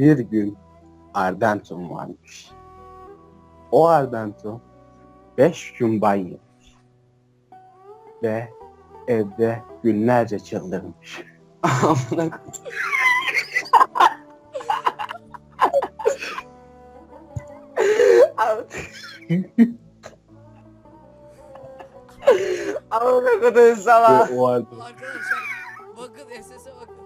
Bir gün Ardentum varmış. O Ardentum beş gün banyo yemiş. Ve evde günlerce çıldırmış. Amına koyayım. Amına koyayım sana. ve o Ardentum, Arkadaşlar bakın SS'e bakın.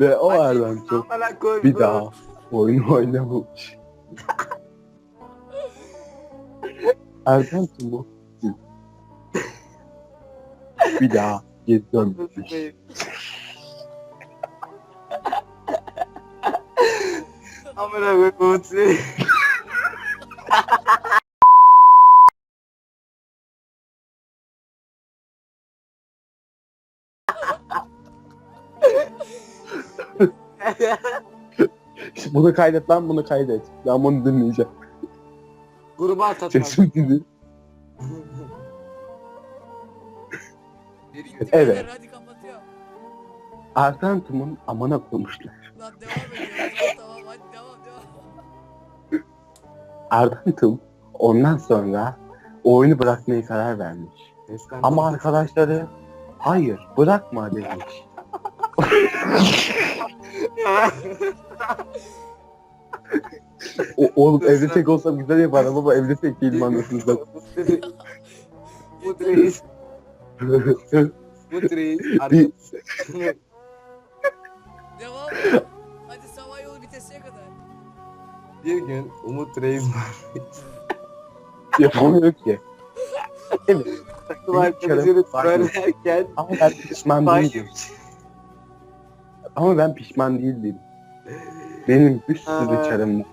Ve o Amına koyayım. bir daha oyun oynamamış. Ardentum'u bir daha geri dönmemiş. Amına koyayım Bunu kaydet lan bunu kaydet. Ben bunu dinleyeceğim. Gruba at atma. Sesim dinle. Evet. hadi kapatıyor. Amına koymuşlar. Lan devam ediyor. tamam hadi devam devam. Ardentum ondan sonra oyunu bırakmaya karar vermiş. Ama arkadaşları hayır bırakma demiş. O, oğlum evde tek olsam güzel yaparım ama evde tek değilim anlasınızdan. Umut reis. Umut reis. Bir- Devam. hadi sabah yolu bitesiye kadar. Bir gün Umut reis var. Yapamıyor ki. Evet. Takım arkadaşını söylerken Ama ben pişman değilim. Ama ben pişman değildim. Benim bir sürü Aa. çarım var.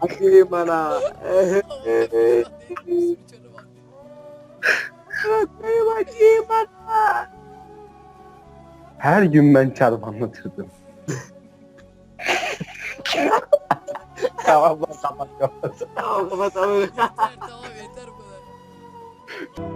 Hadi bana. Hadi bana. Her gün ben çarım anlatırdım. tamam lan kapat kapat. Tamam kapat tamam. Yeter tamam yeter bu kadar.